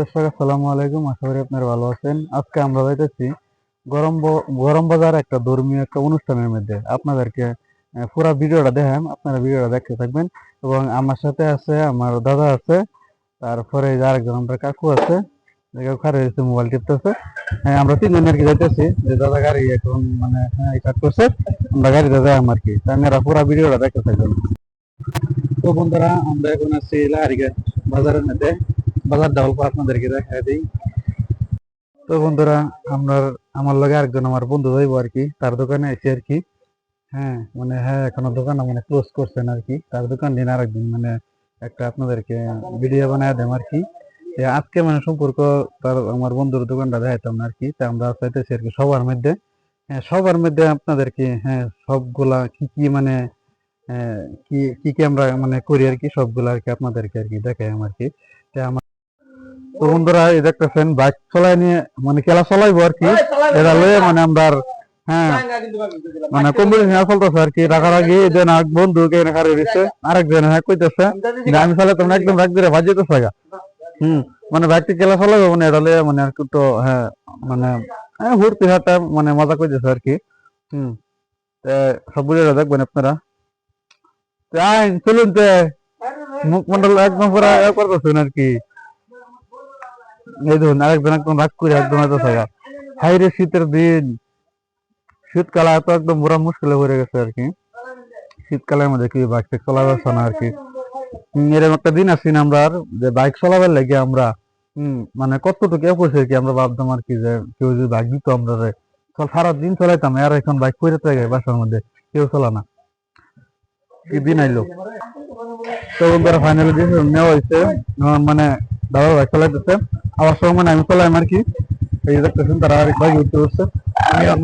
দর্শক, আসসালামু আলাইকুম। আশা করি আপনারা ভালো আছেন। আজকে আমরা যাইতেছি গরম গরম বাজার একটা ধর্মীয় একটা অনুষ্ঠানের মধ্যে। আপনাদেরকে পুরা ভিডিওটা দেখেন, আপনারা ভিডিওটা দেখতে থাকবেন। এবং আমার সাথে আছে আমার দাদা আছে, তারপরে আরেকজন আমরা কাকু আছে খারে মোবাইল টিপতেছে। হ্যাঁ আমরা তিনজন আর কি যাইতেছি, যে দাদা গাড়ি এখন মানে হ্যাঁ স্টার্ট করছে, আমরা গাড়িতে যাই আমার কি। তাই পুরা ভিডিওটা দেখতে থাকবেন। তো বন্ধুরা, আমরা এখন আছি লাহারিগা বাজারের মধ্যে। বাজার ডাবল পর আপনাদেরকে দেখা দিই। তো বন্ধুরা আমরা আমার লগে আরেকজন আমার বন্ধু যাইবো আর কি, তার দোকানে এসে আর কি। হ্যাঁ মানে হ্যাঁ এখনও দোকান মানে ক্লোজ করছেন আর কি। তার দোকান দিন আরেকদিন মানে একটা আপনাদেরকে ভিডিও বানায় দেম আর কি। আজকে মানে সম্পর্ক তার আমার বন্ধুর দোকানটা দেখাইতাম না আর কি, তা আমরা চাইতেছি আর কি সবার মধ্যে। হ্যাঁ সবার মধ্যে আপনাদেরকে হ্যাঁ সবগুলা কি কি মানে কি কি আমরা মানে করি আর কি, সবগুলা আর কি আপনাদেরকে আর কি দেখাই আর কি। আমার তো বন্ধুরা এই দেখতেছেন বাইক চলাই নিয়ে মানে খেলা চলাইবো আর কি। এটা লয়ে মানে আমরা হ্যাঁ। মানে কম্পিটিশন চলতেছে আর কি। রাখারাখি যে না বন্ধু কে রাখা রয়েছে আরেকজন হ্যাঁ কইতেছে আমি চালে তোমরা একদম রাখ দিয়ে বাজিতেছে গা। হুম মানে বাইকটি খেলা চলাইবো মানে এটা লয়ে মানে আর তো হ্যাঁ মানে হ্যাঁ ঘুরতে হাতে মানে মজা করতেছে আর কি। হুম সব বুঝে দেখবেন আপনারা। চলুন তে। মুখমন্ডল একদম পুরা করতেছেন আর কি। এই ধরুন আরেকজন একদম রাগ করে একদম এত থাকা। হাই রে শীতের দিন। শীতকালে এত একদম পুরা মুশকিলে পড়ে গেছে আর কি। শীতকালের মধ্যে কি বাইক চলা যাচ্ছে না আর কি। এরকম একটা দিন আসি না আমরা যে বাইক চালাবার লাগে আমরা মানে কতটুকু এ করছে কি আমরা ভাবতাম আর কি যে কেউ যদি বাইক দিত আমরা চল সারা দিন চালাইতাম আর এখন বাইক করে থাকে বাসার মধ্যে, কেউ চলা না। কি দিন আইলো। তো বন্ধুরা ফাইনালি দিন নেওয়া হয়েছে মানে দাদা বাইক চালাইতেছে আবার সময় মানে আমি চালাইম আর কি এই দেখতেছেন, তারা আরেক বাইক উঠতে বসছে। আমি আর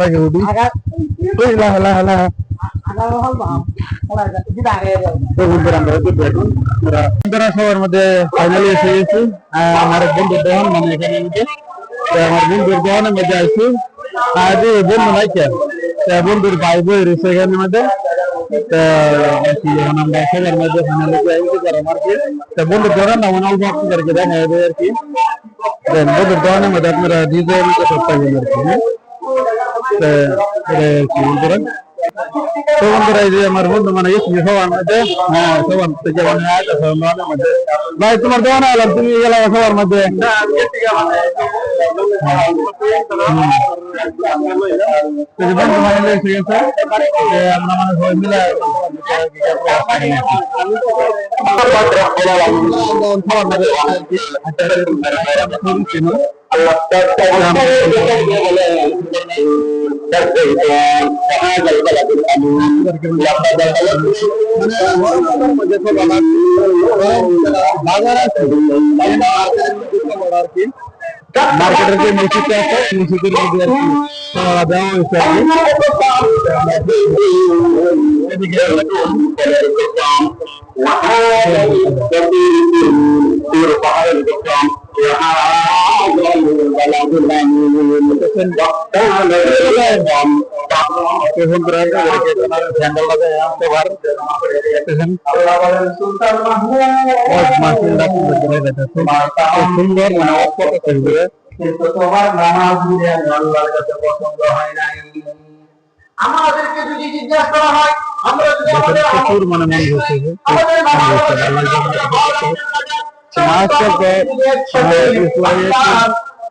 আমরা উঠবো এখন আমরা বন্ধুরা সবার মধ্যে ফাইনালি এসে গেছি। আমার এক বন্ধুর দোকান মানে এখানে আমার বন্ধুর দোকানের মধ্যে ভাই বই রয়েছে এখন আমরা মধ্যে। ದೊಡ್ಡ ದೊಡ್ಡವನ ಮದ್ಯಾತ್ಮರ ಡಿಜೆ ಅಂತ ಸೊಪ್ಪಾಗಿ ಬರ್ತೀನಿ না মানে মধ্যে হ্যাঁ? তো বন্ধুরা এই যে আমার বন্ধু মানে এসে সবার মধ্যে। হ্যাঁ সবার মানে আছে সবার মধ্যে। ভাই তোমার দোকানে এলাম তুমি গেলে সবার মধ্যে। বন্ধু মানে এসে গেছে আমরা মানে সবাই মিলে সবার মধ্যে মার্কেটের যে মসজিদটা আছে মসজিদের মধ্যে আর কি দেওয়া হয়েছে আর কি এদিকে এখন স্যান্ডেল লাগায় আনতে পার দেখতেছেন সুন্দর মানে কিন্তু তোমার নামাজ আল্লাহর কাছে পছন্দ হয় নাই আমাদেরকে যদি জিজ্ঞাসা করা হয় আমরা যদি আমাদের প্রচুর মানে মন হচ্ছে আমাদের হচ্ছে আল্লাহ আজকালকে মাহফিলের মধ্যে আজকাল কমই হবে এখানে এসে দেখি খুব সুন্দর খুব মানে আমার কাছে খুব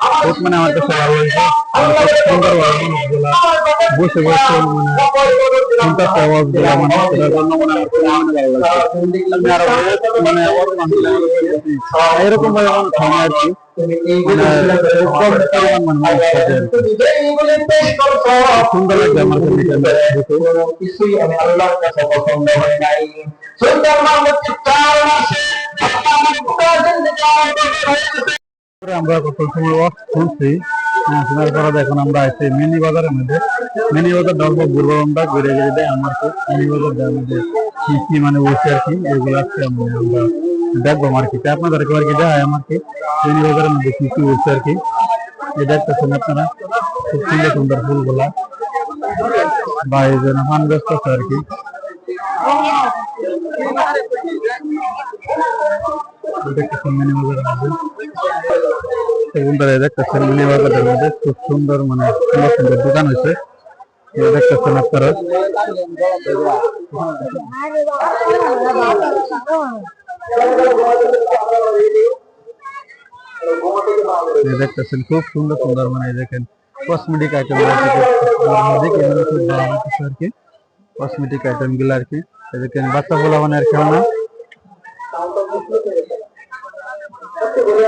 মানুষগুলা বসে বসে মানে চিন্তা আওয়াজগুলা মানে সেটার জন্য মানে আমার খুব মানে ভালো লাগছে আমি আরও মানে ওর মাহফিলে এরকম ভাবে আমার খাওয়া আর কি মানে খুব কম পরিমাণ মানে মানুষ থাকে আর কি। খুব সুন্দর লাগছে আমার কাছে এটা দেখে। কিছুই আমি আল্লাহর কাছে আমার কত সময় ওয়াক শুনছি শোনার পরে এখন আমরা আছি মিনি বাজারের মধ্যে। মিনি বাজার ডালবো ঘুরবো আমরা ঘুরে ঘুরে দেয় আমার মিনি বাজার দেওয়ার মধ্যে কি কি মানে বসে আর কি, এগুলো আজকে আমরা দেখব মার্কেটে আপনাদেরকে আর কি দেখায় আমার কি মিনি বাজারের মধ্যে কি কি বসে আর কি। এই দেখতেছেন আপনারা? খুব সুন্দর সুন্দর ফুলগুলা। বা এই জন্য মান ব্যস্ত আছে আর কি। দেখতেছেন মিনি বাজারের মধ্যে তো বন্ধুরা এই দেখতেছেন মিনি বাজারের মধ্যে খুব সুন্দর মানে সুন্দর সুন্দর দোকান হয়েছে এই দেখতেছেন আপনারা এই দেখতেছেন খুব সুন্দর সুন্দর মানে এই দেখেন কসমেটিক আইটেম দেখে মানে খুব ভালো লাগতেছে আর কি কসমেটিক আইটেমগুলো আর কি এই দেখেন বাচ্চা বলা মানে আর খেলনা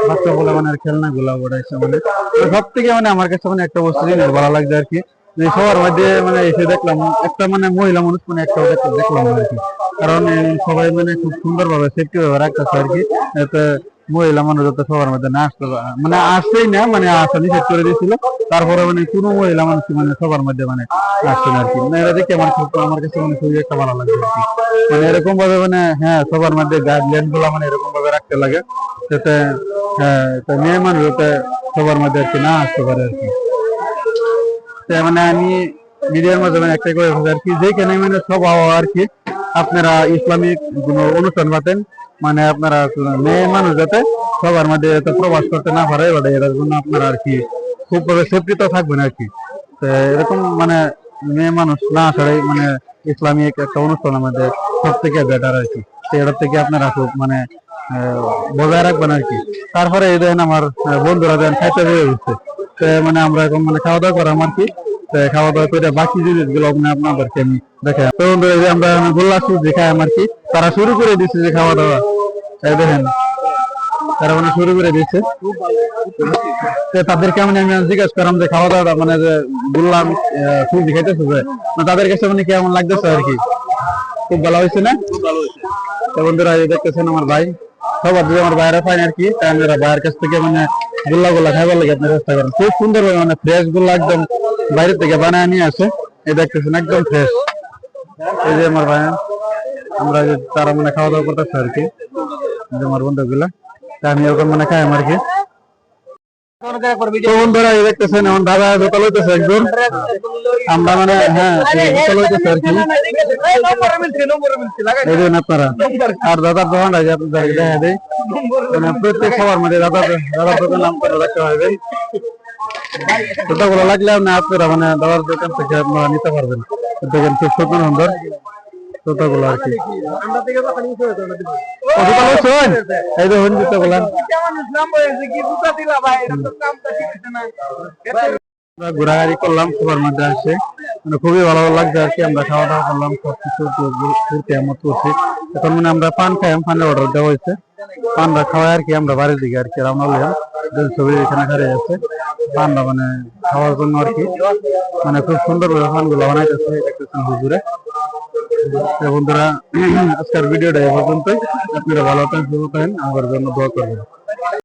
বাচ্চা বলে মানে আর খেলনা গুলা ওড়াইছে মানে। সব থেকে মানে আমার কাছে মানে একটা বস্তু জিনিস ভালো লাগছে আর কি। যে সবার মধ্যে মানে এসে দেখলাম, একটা মানে মহিলা মানুষ মানে একটা দেখলাম আর কি। কারণ সবাই মানে খুব সুন্দর ভাবে সেফটি ভাবে রাখতেছে আর কি। মহিলা মানুষ সবার মধ্যে না আসতে মানে আসছেই না মানে আসা নিষেধ করে দিয়েছিল। তারপরে মানে কোনো মহিলা মানুষ মানে সবার মধ্যে মানে আসছে না আর কি। মানে এটা দেখে আমার আমার কাছে মানে খুবই একটা ভালো লাগে আর কি। মানে এরকম ভাবে মানে হ্যাঁ সবার মধ্যে গাইডলাইনগুলো মানে এরকম ভাবে রাখতে লাগে, যাতে হ্যাঁ মেয়ে মানুষ যাতে সবার মধ্যে আর কি না আসতে পারে আর কি। মানে আমি মিডিয়ার মাধ্যমে একটা করে আর কি, যেখানে মানে সব আবহাওয়া আর কি, আপনারা ইসলামিক কোনো অনুষ্ঠান পাতেন মানে আপনারা মেয়ে মানুষ যাতে সবার মধ্যে যাতে প্রবাস করতে না পারে, এবার এটার জন্য আপনারা আর কি খুব সেফটি তো থাকবেন আর কি। তো এরকম মানে মেয়ে মানুষ না আসারই মানে ইসলামিক একটা অনুষ্ঠানের মধ্যে সব থেকে বেটার আর কি। তো এটার থেকে আপনারা খুব মানে বজায় রাখবেন আর কি। তারপরে এই দেখেন আমার বন্ধুরা দেন খাইতে হয়ে উঠছে তো মানে আমরা এখন মানে খাওয়া দাওয়া করাম আর কি। খাওয়া দাওয়া করে বাকি জিনিসগুলো মানে আপনাদেরকে আমি দেখে তো আমরা আর কি? তারা শুরু করে দিচ্ছে যে খাওয়া দাওয়া দেখেন, তারা মানে শুরু করে দিচ্ছে তো তাদেরকে মানে আমি জিজ্ঞাসা করলাম যে খাওয়া দাওয়াটা মানে যে বললাম সুজি খাইতেছে যে তাদের কাছে মানে কেমন লাগতেছে আর কি? খুব ভালো হয়েছে না? তো বন্ধুরা দেখতেছেন আমার ভাই। সবার যদি আমার বাইরে পাই আর কি তাই আমরা ভাইয়ের কাছ থেকে মানে গুল্লা খাইবার লাগে চেষ্টা করেন। খুব সুন্দর মানে ফ্রেশ গুল্লা একদম বাইরে থেকে বানায় নিয়ে আসে। এই দেখতেছেন একদম ফ্রেশ এই যে আমার ভাই আমরা যে তারা মানে খাওয়া দাওয়া করতেছে আর কি, এই যে আমার বন্ধু গুলা তা আমি ওরকম মানে খাই আর কি। তো বন্ধুরা দেখতেছেন আমার দাদা দোকান হইতেছে একজন। আমরা মানে হ্যাঁ দোকান হইতেছে আর কি। এই আপনারা। আর দাদার দোকান আছে আপনাদের দেখা দেয় মানে প্রত্যেক সবার মধ্যে দাদা দাদার দোকান নাম করে রাখতে হবে ছোটগুলো লাগলে আপনি আপনারা মানে দাদার দোকান থেকে আপনারা নিতে পারবেন। দেখেন খুব সুন্দর সুন্দর। ছোটগুলো আর কি? এই দেখুন জুতোগুলা ঘোরাঘুরি করলাম সবার মধ্যে আসে। মানে খুবই ভালো লাগছে আর কি আমরা খাওয়া দাওয়া করলাম সবকিছু ঘুরতে আমত করছি এখন মানে আমরা পান খাই পানের অর্ডার দেওয়া হয়েছে। পানটা খাওয়াই আর কি আমরা বাড়ির দিকে আর কি রওনা হলাম। ছবি এখানে খারে আছে। পানটা মানে খাওয়ার জন্য আর কি। মানে খুব সুন্দর করে পানগুলো বানাইতেছে দেখতেছেন হুজুরে। বন্ধুরা আজকের ভিডিওটা এই পর্যন্তই। আপনারা ভালো থাকেন সুস্থ থাকেন। আমার জন্য দোয়া করবেন।